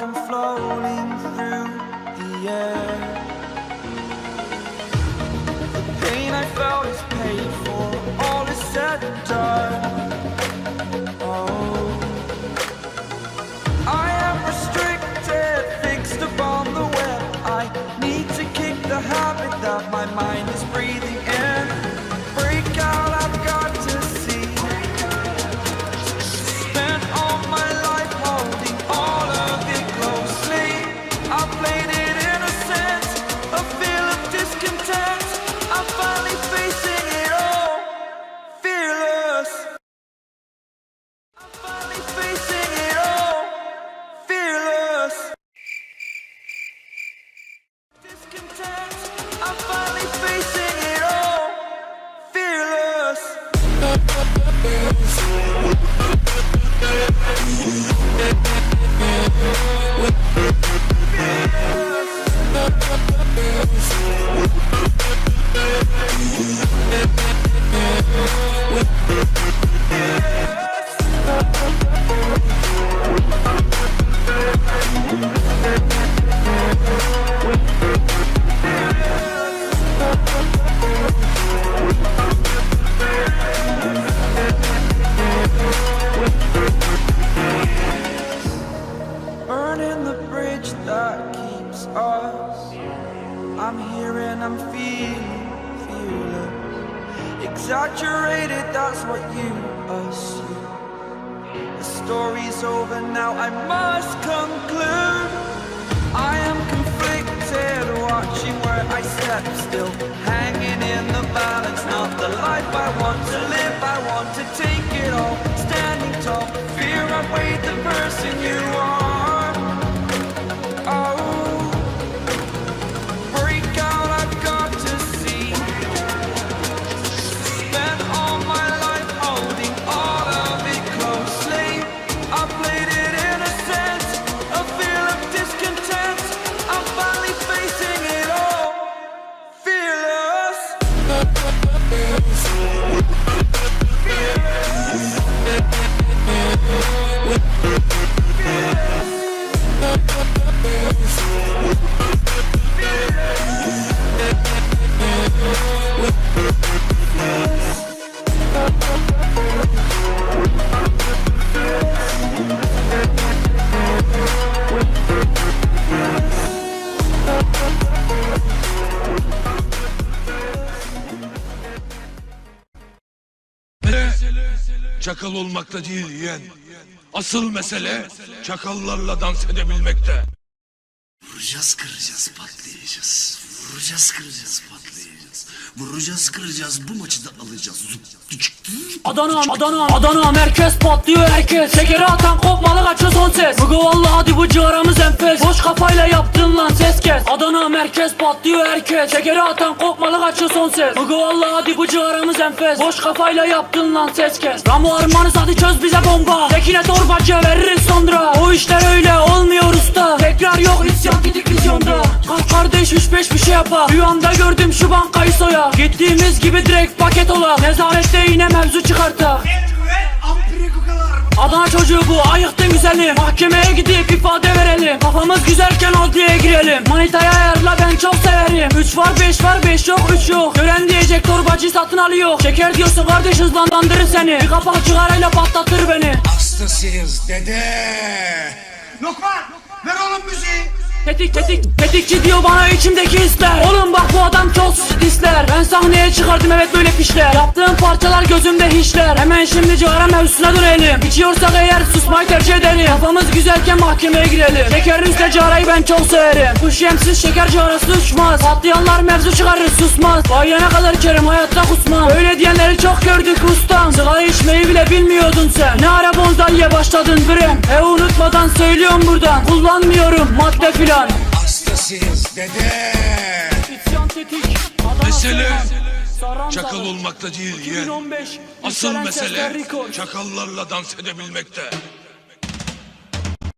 like I'm floating through the air. Story's over now, I must conclude. I am conflicted, watching where I step still. Hanging in the balance, not the life I want to live. I want to take it all, çakal olmakta değil yeğen. Asıl mesele çakallarla dans edebilmekte. Vuracağız kıracağız patlayacağız. Vuracağız kıracağız patlayacağız. Vuracağız kıracağız bu maçı da alacağız. Adana, Adana, Adana merkez patlıyor herkes. Şekeri atan kopmalı kaçıyor son ses. Bugü valla hadi bu ciğaramız enfes. Boş kafayla yaptın lan ses kes. Adana merkez patlıyor herkes. Şekeri atan kopmalı kaçıyor son ses. Bugü valla hadi bu ciğaramız enfes. Boş kafayla yaptın lan ses kes. Ramo armanız hadi çöz bize bomba. Tekine torbacıya veririz 3-5 bir şey yapa Rüyamda gördüm şu bankayı soya. Gittiğimiz gibi direkt paket ola. Nezarette yine mevzu çıkarta Adana çocuğu bu ayıktı güzelim. Mahkemeye gidip ifade verelim. Kafamız güzelken odaya girelim. Manitaya ayarla ben çok severim. 3 var 5 var 5 yok 3 yok. Gören diyecek torbacı satın alıyor. Şeker diyorsa kardeş hızlandandırır seni. Bir kapak cigarayla patlatır beni. Hastasıyız dede. Lokman Tetik tetik tetikçi diyor bana içimdeki hisler. Oğlum bak bu adam çok disler Ben sahneye çıkardım evet böyle pişler. Yaptığım parçalar gözümde hiçler. Hemen şimdi cigara mevzusuna dönelim. İçiyorsak eğer susmayı tercih edelim. Kafamız güzelken mahkemeye girelim. Şekerin üstüne cigarayı ben çok severim. Kuş yemsiz şeker cigarası uçmaz. Patlayanlar mevzu çıkarır susmaz. Bayana kadar içerim hayatta kusmam. Öyle diyenleri çok gördük ustam. Sigara içmeyi bile bilmiyordun sen. Ne ara bonzaiye başladın bre E unutmadan söylüyorum buradan. Kullanmıyorum madde filan Hastasıyız dede. İsyan tetik Adana Mesele çakal olmakta değil yeğen. 2015 Asıl mesele çakallarla dans edebilmekte.